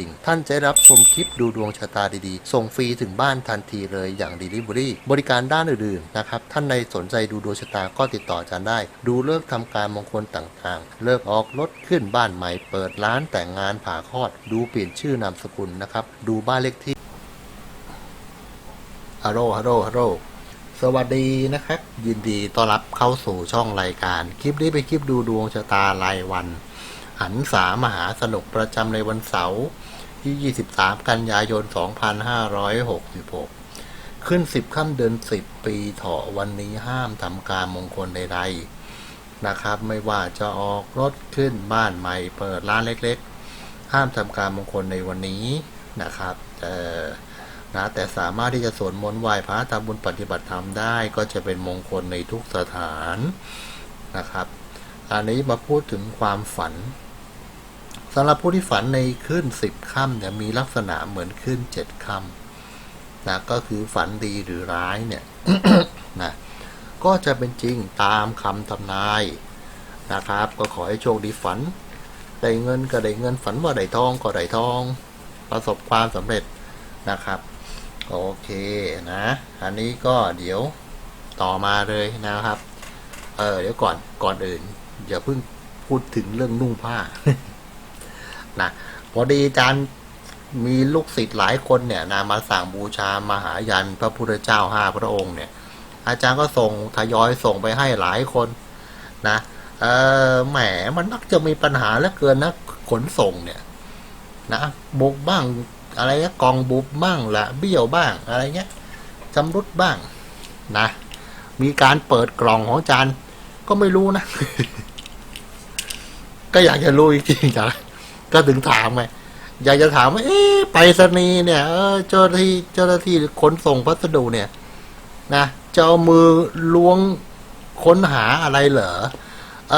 ดิ่ง ท่านจะได้รับชมคลิปดูดวงชะตาดีๆ ส่งฟรีถึงบ้านทันทีเลยอย่าง Delivery บริการด้านอื่นๆนะครับ ท่านใดสนใจดูดวงชะตาก็ติดต่ออาจารย์ได้ ดูเลิกษ์ทำการมงคลต่างๆ เลิกออกรถขึ้นบ้านใหม่ เปิดร้านแต่งงานผ่าคลอด ดูเปลี่ยนชื่อนามสกุลนะครับ ดูบ้านเลขที่ฮัลโหลฮัลโหลฮัลโหลสวัสดีนะครับ ยินดีต้อนรับเข้าสู่ช่องรายการ คลิปนี้เป็นคลิปดูดวงชะตารายวัน หันษามหาสนุกประจำในวันเสาร์ ที่ 23 กันยายน 2566 ขึ้น 10ค่ำเดือน 10 ปีเถาะวันนี้ห้ามทำการมงคลใด ๆ นะครับ ไม่ว่าจะออกรถขึ้นบ้านใหม่เปิดร้านเล็กๆ ห้ามทำการมงคลในวันนี้นะครับเอ่อนะแต่สามารถที่จะสวดมนต์ไหว้พระทำบุญปฏิบัติธรรมได้ก็จะเป็นมงคลในทุกสถานนะครับ อันนี้มาพูดถึงความฝัน สำหรับผู้ที่ฝันในขึ้นสิบค่ำเนี่ยมีลักษณะเหมือนขึ้นเจ็ดค่ำนะก็คือฝันดีหรือร้ายเนี่ยนะก็จะเป็นจริงตามคำทำนายนะครับ ก็ขอให้โชคดีฝัน ได้เงินก็ได้เงินฝันว่าได้ทองก็ได้ทอง ประสบความสำเร็จนะครับ โอเคนะ อันนี้ก็เดี๋ยวต่อมาเลยนะครับ เออเดี๋ยวก่อนก่อนอื่นอย่าเพิ่งพูดถึงเรื่องนุ่งผ้า นะพอดีอาจารย์มีลูกศิษย์หลายคนเนี่ยนะมาสั่งบูชามหายันพระพุทธเจ้าห้าพระองค์เนี่ย อาจารย์ก็ส่งทยอยส่งไปให้หลายคนนะเออแหมมันมักจะมีปัญหาเหลือเกินนะขนส่งเนี่ย นะบุกบ้างอะไรเงี้ยกองบุบบ้างละเบี้ยวบ้างอะไรเงี้ยชำรุดบ้างนะมีการเปิดกล่องของอาจารย์ก็ไม่รู้นะ ก็อยากจะรู้จริงๆจ้ะ ก็ถึงถามไงอยากจะถามว่า เอ๊ะไปรษณีเนี่ยเออเจ้าหน้าที่เจ้าหน้าที่ขนส่งพัสดุเนี่ย นะจะเอามือล้วงค้นหาอะไรเหรอเอ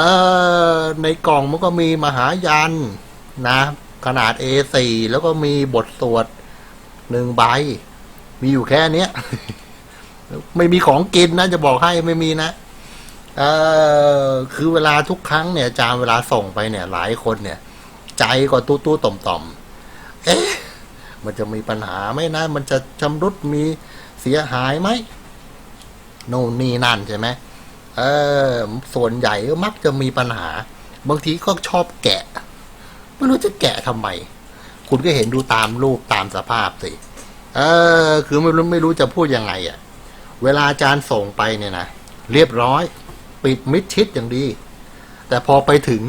อในกล่องมันก็มีมหายันนะ ขนาด A4 แล้วก็มีบทสวดหนึ่งใบ มีอยู่แค่เนี้ย ไม่มีของกินนะจะบอกให้ไม่มีนะเออคือเวลาทุกครั้งเนี่ยจารย์เวลาส่งไปเนี่ย หลายคนเนี่ย ใจก็ตู้ตู้ต่อมต่อมเอ๊ะมันจะมีปัญหาไหมนะ มันจะชำรุดมีเสียหายไหมโน่นนี่นั่นใช่ไหมเออ ส่วนใหญ่ก็มักจะมีปัญหา บางทีก็ชอบแกะ ไม่รู้จะแกะทำไม คุณก็เห็นดูตามรูปตามสภาพสิเออ คือไม่รู้ไม่รู้จะพูดยังไงอะ่ะ เวลาอาจารย์ส่งไปเนี่ยนะ เรียบร้อย ปิดมิดชิดอย่างดี แต่พอไปถึง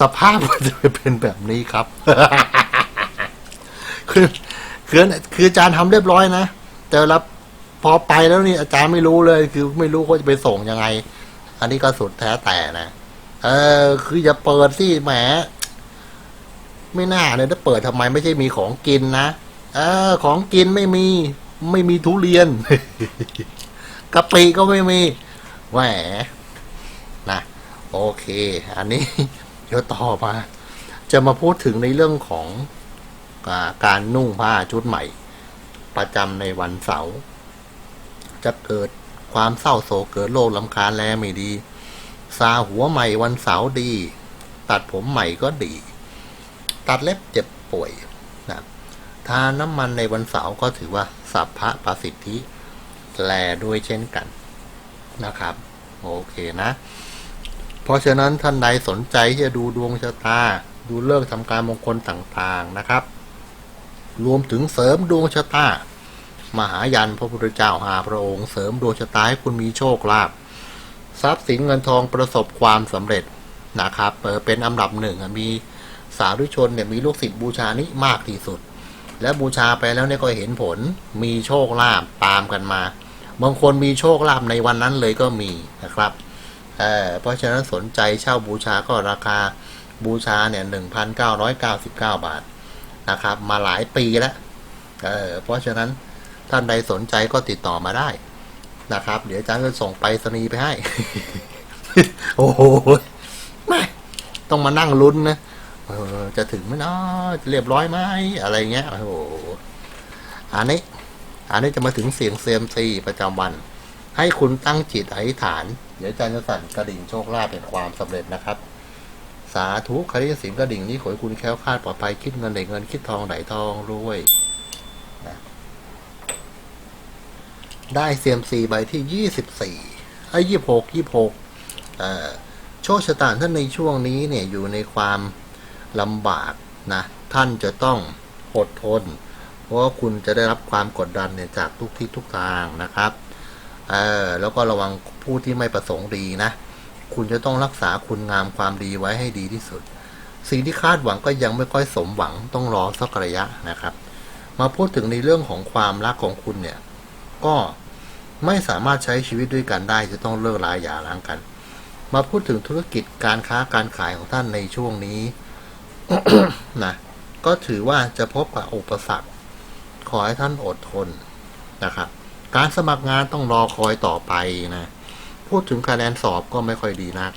สภาพมันจะเป็นแบบนี้ครับ คือคือคืออาจารย์ทำเรียบร้อยนะ แต่เวลาพอไปแล้วนี่อาจารย์ไม่รู้เลย คือไม่รู้ว่าจะไปส่งยังไง อันนี้ก็สุดแท้แต่นะเออ คืออย่าเปิดสิแหมไม่น่าเลยถ้าเปิดทำไมไม่ใช่มีของกินนะเออ ของกินไม่มี ไม่มีทุเรียนกะปิก็ไม่มีแหมนะโอเค อันนี้ ดี๋ยวต่อมา จะมาพูดถึงในเรื่องของอการนุ่งผ้าชุดใหม่ ประจำในวันเสาร์จะเกิดความเศร้าโศกเกิดโรคลำคาญแลไม่ดี ซาหัวใหม่วันเสาร์ดี ตัดผมใหม่ก็ดี ตัดเล็บเจ็บป่วยนะทาน้ำมันในวันเสาร์ก็ถือว่าสัพพะประสิทธิแลด้วยเช่นกันนะครับ โอเคนะ เพราะฉะนั้นท่านใดสนใจที่จะดูดวงชะตา ดูเลิกษ์ทำการมงคลต่างๆนะครับ รวมถึงเสริมดวงชะตามหายันพระพุทธเจ้าหาพระองค์เสริมดวงชะตาให้คุณมีโชคลาภทรัพย์สินเงินทองประสบความสำเร็จนะครับเออเป็นอันดับหนึ่งมีสาธุชนเนี่ยมีลูกศิษย์บูชานี้มากที่สุด แล้วบูชาไปแล้วเนี่ยก็เห็นผลมีโชคลาภตามกันมา บางคนมีโชคลาภในวันนั้นเลยก็มีนะครับ เออเพราะฉะนั้นสนใจเช่าบูชาก็ราคาบูชาเนี่ยหนึ่งพันเก้าร้อยเก้าสิบเก้าบาทนะครับ มาหลายปีแล้วเออเพราะฉะนั้นท่านใดสนใจก็ติดต่อมาได้นะครับ เดี๋ยวอาจารย์จะส่งไปรษณีไปให้ โอ้โหแม่ต้องมานั่งลุ้นนะเออจะถึงไหมเนาะจะเรียบร้อยไหมอะไรเงี้ยโอ้โหอันนี้ อันนี้จะมาถึงเสียงเซียมซีประจำวัน ให้คุณตั้งจิตอธิษฐาน เดี๋ยวอาจารย์จะสั่นกระดิ่งโชคลาภเป็นความสำเร็จนะครับ สาธุครที่เสียงกระดิ่งนี้ขอให้คุณแค้วคลาดปลอดภัยคิดเงินไหลเงินคิดทองไหลทองรวยนะได้เซียมซีใบที่ยี่สิบสี่ไอ้ยี่หกยี่หกโชคชะตาท่านในช่วงนี้เนี่ยอยู่ในความลำบากนะ ท่านจะต้องอดทน เพราะว่าคุณจะได้รับความกดดันเนี่ยจากทุกทิศทุกทางนะครับ เออแล้วก็ระวัง ผู้ที่ไม่ประสงค์ดีนะ คุณจะต้องรักษาคุณงามความดีไว้ให้ดีที่สุด สิ่งที่คาดหวังก็ยังไม่ค่อยสมหวังต้องรอสักระยะนะครับ มาพูดถึงในเรื่องของความรักของคุณเนี่ย ก็ไม่สามารถใช้ชีวิตด้วยกันได้จะต้องเลิกลาหย่าร้างกัน มาพูดถึงธุรกิจการค้าการขายของท่านในช่วงนี้นะก็ถือว่าจะพบกับอุปสรรค ขอให้ท่านอดทนนะครับ การสมัครงานต้องรอคอยต่อไปนะ พูดถึงคะแนนสอบก็ไม่ค่อยดีนัก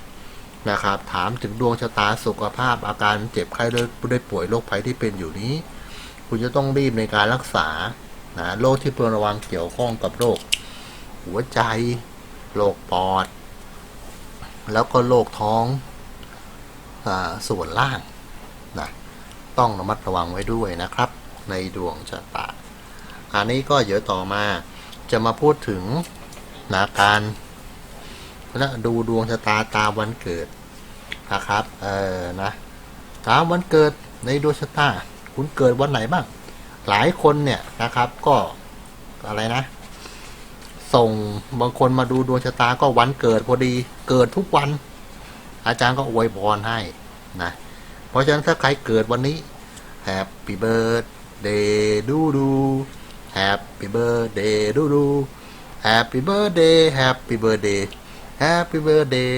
นะครับ ถามถึงดวงชะตาสุขภาพอาการเจ็บไข้ได้ป่วยโรคภัยที่เป็นอยู่นี้ คุณจะต้องรีบในการรักษานะโรคที่เพื่อระวังเกี่ยวข้องกับโรค หัวใจโรคปอด แล้วก็โรคท้องอส่วนล่างนะต้องระมัดระวังไว้ด้วยนะครับ ในดวงชะตา อันนี้ก็เดี๋ยวต่อมาจะมาพูดถึงนะการ นะดูดวงชะตาตามวันเกิดนะครับ เออนะ ตามวันเกิดในดวงชะตา คุณเกิดวันไหนบ้าง หลายคนเนี่ยนะครับก็อะไรนะ ส่งบางคนมาดูดวงชะตาก็วันเกิดพอดี เกิดทุกวัน อาจารย์ก็อวยพรให้นะ เพราะฉะนั้นถ้าใครเกิดวันนี้ Happy birthday ดูดู Happy birthday ดูดู Happy birthday Happy birthday Happy birthday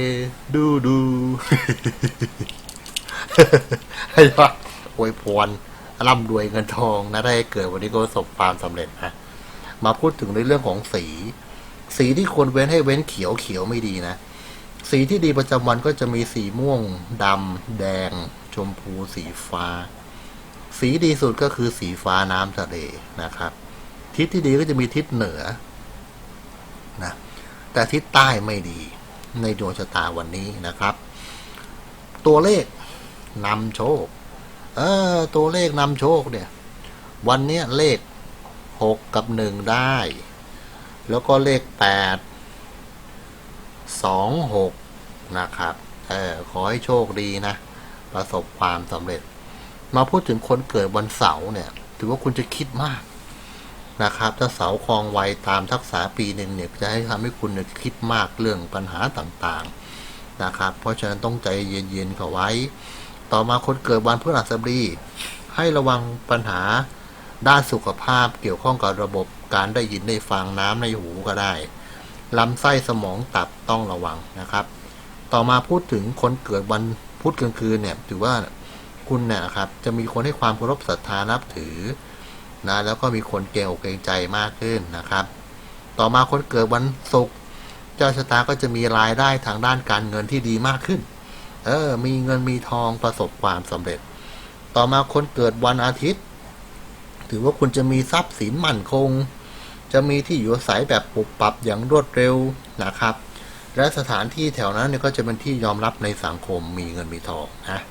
ดูดูให้ว่าอวยพรร่ำรวยเงินทองนะได้เกิดวันนี้ก็ประสบความสำเร็จนะ มาพูดถึงในเรื่องของสี สีที่ควรเว้นให้เว้นเขียวเขียวไม่ดีนะ สีที่ดีประจำวันก็จะมีสีม่วงดำแดง ชมพูสีฟ้า สีดีสุดก็คือสีฟ้าน้ำทะเลนะครับ ทิศที่ดีก็จะมีทิศเหนือนะ แต่ทิศใต้ไม่ดีในดวงชะตาวันนี้นะครับ ตัวเลขนำโชค เออ ตัวเลขนำโชคเนี่ย วันนี้เลขหกกับหนึ่งได้ แล้วก็เลขแปดสองหกนะครับ เออขอให้โชคดีนะ ประสบความสำเร็จ มาพูดถึงคนเกิดวันเสาร์เนี่ย ถือว่าคุณจะคิดมาก นะครับถ้าเสาคลองไวตามทักษะปีหนึ่งเนี่ยจะให้ทำให้คุณเนี่ยคิดมากเรื่องปัญหาต่างๆนะครับ เพราะฉะนั้นต้องใจเย็นๆเข้าไว้ ต่อมาคนเกิดวันพฤหัสบดีให้ระวังปัญหาด้านสุขภาพเกี่ยวข้องกับระบบการได้ยินได้ฟังน้ำในหูก็ได้ลำไส้สมองตับต้องระวังนะครับ ต่อมาพูดถึงคนเกิดวันพุธกลางคืนเนี่ยถือว่าคุณเนี่ยครับจะมีคนให้ความเคารพศรัทธานับถือ นะแล้วก็มีคนเกรงอกเกรงใจมากขึ้นนะครับ ต่อมาคนเกิดวันศุกร์เจ้าชะตาก็จะมีรายได้ทางด้านการเงินที่ดีมากขึ้น เออ มีเงินมีทองประสบความสำเร็จ ต่อมาคนเกิดวันอาทิตย์ ถือว่าคุณจะมีทรัพย์สินมั่นคง จะมีที่อยู่อาศัยแบบปรับปรับอย่างรวดเร็วนะครับ และสถานที่แถวนั้นเนี่ยก็จะเป็นที่ยอมรับในสังคมมีเงินมีทองนะ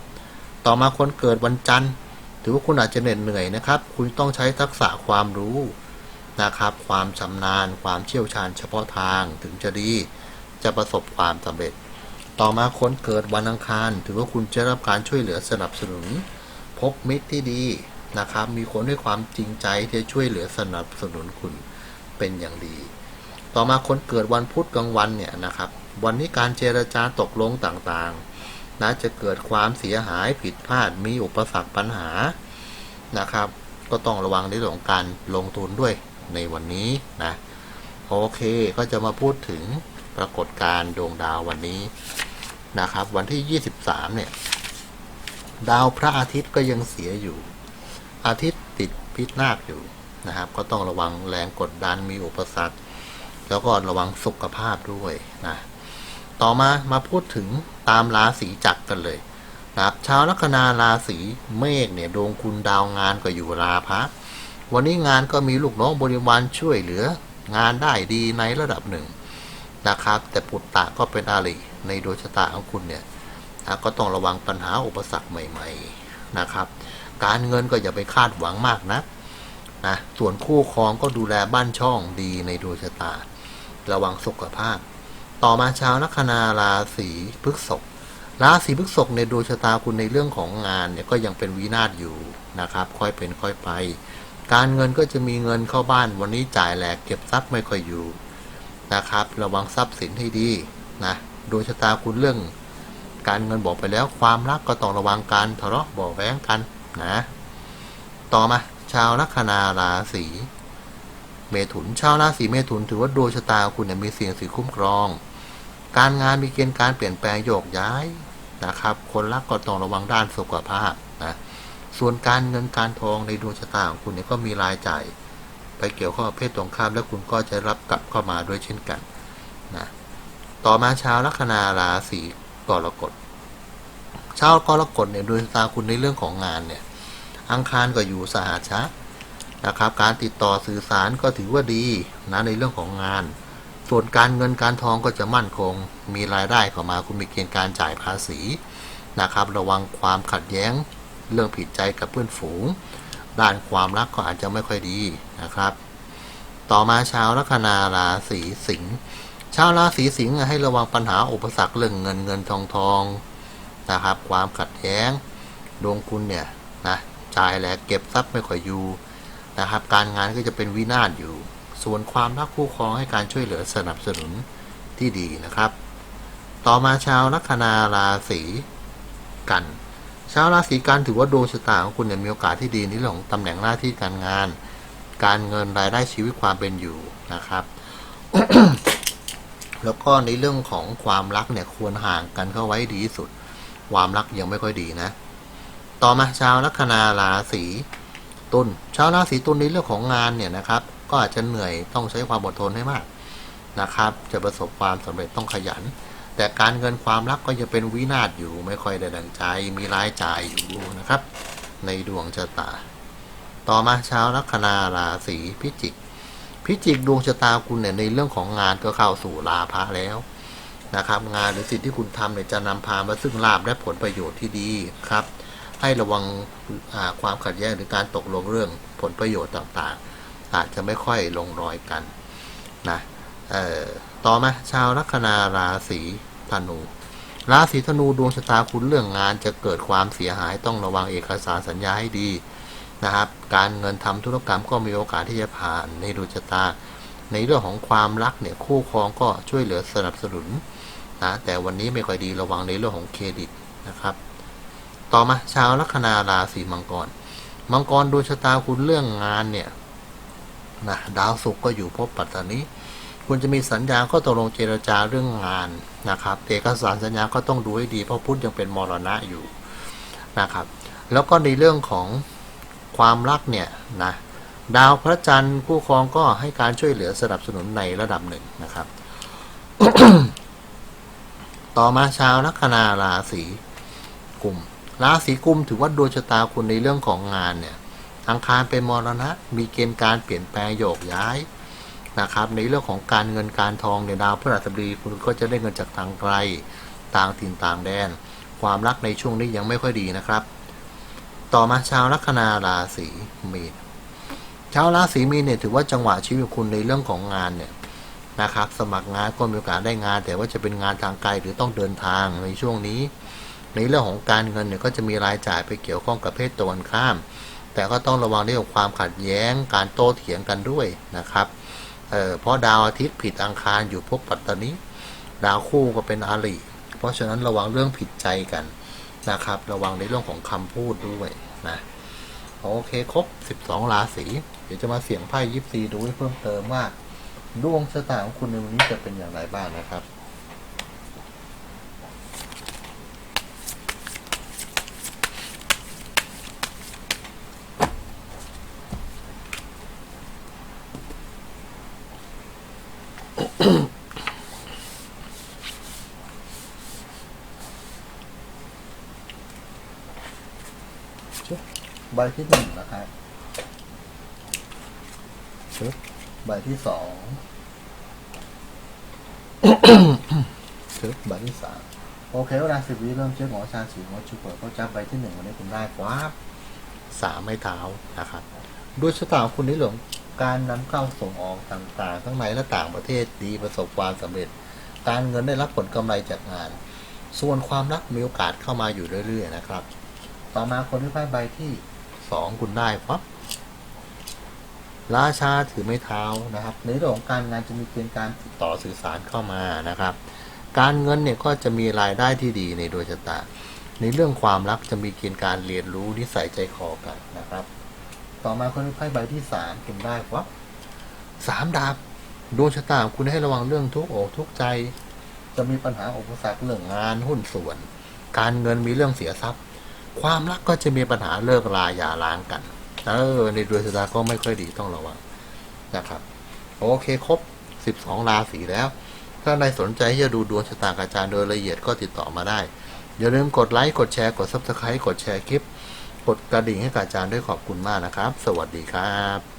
ต่อมาคนเกิดวันจันทร์ ถือว่าคุณอาจจะเหน็ดเหนื่อยนะครับ คุณต้องใช้ทักษะความรู้นะครับ ความชำนาญ ความเชี่ยวชาญเฉพาะทางถึงจะดี จะประสบความสำเร็จ ต่อมาคนเกิดวันอังคาร ถือว่าคุณจะรับการช่วยเหลือสนับสนุน พบมิตรที่ดีนะครับ มีคนด้วยความจริงใจที่จะช่วยเหลือสนับสนุนคุณเป็นอย่างดี ต่อมาคนเกิดวันพุธกลางวันเนี่ยนะครับ วันนี้การเจรจาตกลงต่างๆ นะจะเกิดความเสียหายผิดพลาดมีอุปสรรคปัญหานะครับ ก็ต้องระวังในเรื่องของการลงทุนด้วยในวันนี้นะโอเคก็จะมาพูดถึงปรากฏการณ์ดวงดาววันนี้นะครับ วันที่ 23 เนี่ย ดาวพระอาทิตย์ก็ยังเสียอยู่ อาทิตย์ติดพิษนาคอยู่นะครับ ก็ต้องระวังแรงกดดันมีอุปสรรค แล้วก็ระวังสุขภาพด้วยนะ ต่อมามาพูดถึงตามราศีจักรกันเลยนะครับชาวลัคนาราศีเมษเนี่ยดวงคุณดาวงานก็อยู่ราพะวันนี้งานก็มีลูกน้องบริวารช่วยเหลือ งานได้ดีในระดับหนึ่งนะครับ แต่ปุตตะก็เป็นอาริในดวงชะตาของคุณเนี่ยนะก็ต้องระวังปัญหาอุปสรรคใหม่ ๆนะครับ การเงินก็อย่าไปคาดหวังมากนะนะส่วนคู่ครองก็ดูแลบ้านช่องดีในดวงชะตา ระวังสุขภาพ ต่อมาชาวลัคนาราศีพฤษภราศีพฤษภในดวงชะตาคุณในเรื่องของงานเนี่ยก็ยังเป็นวินาศอยู่นะครับ ค่อยเป็นค่อยไป การเงินก็จะมีเงินเข้าบ้านวันนี้จ่ายแหลกเก็บทรัพย์ไม่ค่อยอยู่นะครับ ระวังทรัพย์สินให้ดีนะดวงชะตาคุณเรื่อง การเงินบอกไปแล้วความรักก็ต้องระวังการทะเลาะเบาแว้งกันนะต่อมาชาวลัคนาราศีเมถุนชาวราศีเมถุนถือว่าดวงชะตาคุณเนี่ยมีเสียงสีคุ้มครอง การงานมีเกณฑ์การเปลี่ยนแปลงโยกย้ายนะครับ คนรักก็ต้องระวังด้านสุขภาพนะส่วนการเงินการทองในดวงชะตาของคุณเนี่ยก็มีรายจ่ายไปเกี่ยวข้องกับเพศตรงข้ามและคุณก็จะรับกลับเข้ามาด้วยเช่นกันนะต่อมาชาวลัคนาราศีกรกฎชาวกรกฎเนี่ยดวงชะตาคุณในเรื่องของงานเนี่ย อังคารก็อยู่สหชะนะครับ การติดต่อสื่อสารก็ถือว่าดีนะในเรื่องของงาน ส่วนการเงินการทองก็จะมั่นคง มีรายได้เข้ามาคุณมีเกณฑ์การจ่ายภาษีนะครับ ระวังความขัดแย้งเรื่องผิดใจกับเพื่อนฝูง ด้านความรักก็อาจจะไม่ค่อยดีนะครับ ต่อมาชาวลัคนาราศีสิงห์ชาวราศีสิงห์ให้ระวังปัญหาอุปสรรคเรื่องเงินเงินทองทองนะครับ ความขัดแย้งดวงคุณเนี่ยนะจ่ายแหลกเก็บทรัพย์ไม่ค่อยอยู่นะครับ การงานก็จะเป็นวินาศอยู่ ส่วนความรักคู่ครองให้การช่วยเหลือสนับสนุนที่ดีนะครับ ต่อมาชาวลัคนาราศีกัน ชาวราศีกันถือว่าดวงชะตาของคุณมีโอกาสที่ดีในเรื่องของตำแหน่งหน้าที่การงาน การเงินรายได้ชีวิตความเป็นอยู่นะครับ แล้วก็ในเรื่องของความรักเนี่ยควรห่างกันเข้าไว้ดีที่สุด ความรักยังไม่ค่อยดีนะ ต่อมาชาวลัคนาราศีตุลชาวราศีตุลในเรื่องของงานเนี่ยนะครับ ก็อาจจะเหนื่อยต้องใช้ความอดทนให้มากนะครับ จะประสบความสำเร็จต้องขยัน แต่การเงินความรักก็จะเป็นวินาศอยู่ไม่ค่อยได้ดังใจมีรายจ่ายอยู่นะครับ ในดวงชะตา ต่อมาชาวลัคนาราศีพิจิก พิจิกดวงชะตาคุณเนี่ยในเรื่องของงานก็เข้าสู่ลาภะแล้วนะครับ งานหรือสิ่งที่คุณทำเนี่ยจะนำพามาซึ่งลาบและผลประโยชน์ที่ดีครับ ให้ระวังความขัดแย้งหรือการตกลงเรื่องผลประโยชน์ต่างๆ อาจจะไม่ค่อยลงรอยกันนะต่อมาชาวลัคนาราศีธนูราศีธนูดวงชะตาคุณเรื่องงานจะเกิดความเสียหายต้องระวังเอกสารสัญญาให้ดีนะครับ การเงินทำธุรกรรมก็มีโอกาสที่จะผ่านในดวงชะตา ในเรื่องของความรักเนี่ยคู่ครองก็ช่วยเหลือสนับสนุนนะแต่วันนี้ไม่ค่อยดีระวังในเรื่องของเครดิตนะครับ ต่อมาชาวลัคนาราศีมังกร มังกรดวงชะตาคุณเรื่องงานเนี่ย นะดาวศุกร์ก็อยู่ภพปัตตานีคุณจะมีสัญญาก็ตกลงเจรจาเรื่องงานนะครับ เอกสารสัญญาก็ต้องดูให้ดีเพราะพุทธยังเป็นมรณะอยู่นะครับ แล้วก็ในเรื่องของความรักเนี่ยนะดาวพระจันทร์คู่ครองก็ให้การช่วยเหลือสนับสนุนในระดับหนึ่งนะครับ ต่อมาชาวลัคนาราศีกุมราศีกุมถือว่าดวงชะตาคุณในเรื่องของงานเนี่ย อังคารเป็นมรณะ มีเกณฑ์การเปลี่ยนแปลงโยกย้ายนะครับ ในเรื่องของการเงินการทองในดาวพฤหัสบดีคุณก็จะได้เงินจากทางไกลต่างถิ่นต่างแดน ความรักในช่วงนี้ยังไม่ค่อยดีนะครับ ต่อมาชาวลัคนาราศีมีนชาวราศีมีนเนี่ยถือว่าจังหวะชีวิตคุณในเรื่องของงานเนี่ยนะครับ สมัครงานก็มีโอกาสได้งาน แต่ว่าจะเป็นงานทางไกลหรือต้องเดินทางในช่วงนี้ ในเรื่องของการเงินเนี่ยก็จะมีรายจ่ายไปเกี่ยวข้องกับเพศตรงกันข้าม แต่ก็ต้องระวังเรื่องความขัดแย้งการโต้เถียงกันด้วยนะครับเเพราะดาวอาทิตย์ผิดอังคารอยู่พบปัตตานีดาวคู่ก็เป็นอาลีเพราะฉะนั้นระวังเรื่องผิดใจกันนะครับ ระวังในเรื่องของคำพูดด้วยนะโอเคครบ 12 ราศีเดี๋ยวจะมาเสี่ยงไพ่ยิปซีดูให้เพิ่มเติมว่าดวงชะตาของคุณในวันนี้จะเป็นอย่างไรบ้างนะครับ ใบที่หนึ่งนะครับชึบใบที่สองชึบใบที่สามโอเคเวลาสิบวิเริ่มเช็คหมอชาสีหัวชุบเปิดเขาจับใบที่หนึ่งวันนี้คุณได้ว้าบสามไม้เท้านะครับด้วยชะตาของคุณในเรื่องของการนำเข้าส่งออกต่างๆ ทั้งในและต่างประเทศดีประสบความสำเร็จ การเงินได้รับผลกำไรจากงาน ส่วนความรักมีโอกาสเข้ามาอยู่เรื่อยๆนะครับ ต่อมาคนที่ไพ่ใบที่ สองคุณได้ปั๊บราชาถือไม้เท้านะครับ ในเรื่องของการงานจะมีเกณฑ์การติดต่อสื่อสารเข้ามานะครับ การเงินเนี่ยก็จะมีรายได้ที่ดีในดวงชะตา ในเรื่องความรักจะมีเกณฑ์การเรียนรู้นิสัยใจคอกันนะครับ ต่อมาคนไพ่ใบที่สามคุณได้ปั๊บสามดาบดวงชะตาคุณให้ระวังเรื่องทุกข์อกทุกข์ใจ จะมีปัญหาอุปสรรคเรื่องงานหุ้นส่วน การเงินมีเรื่องเสียทรัพย์ ความรักก็จะมีปัญหาเลิกลาอย่าร้างกัน เออ ในดวงชะตาก็ไม่ค่อยดีต้องระวังนะครับ โอเคครบ 12 ราศีแล้ว ถ้าใครสนใจที่จะดูดวงชะตากบอาจารย์โดยละเอียดก็ติดต่อมาได้ อย่าลืมกดไลค์ กดแชร์ กด Subscribe กดแชร์คลิป กดกระดิ่งให้กับอาจารย์ด้วยขอบคุณมากนะครับ สวัสดีครับ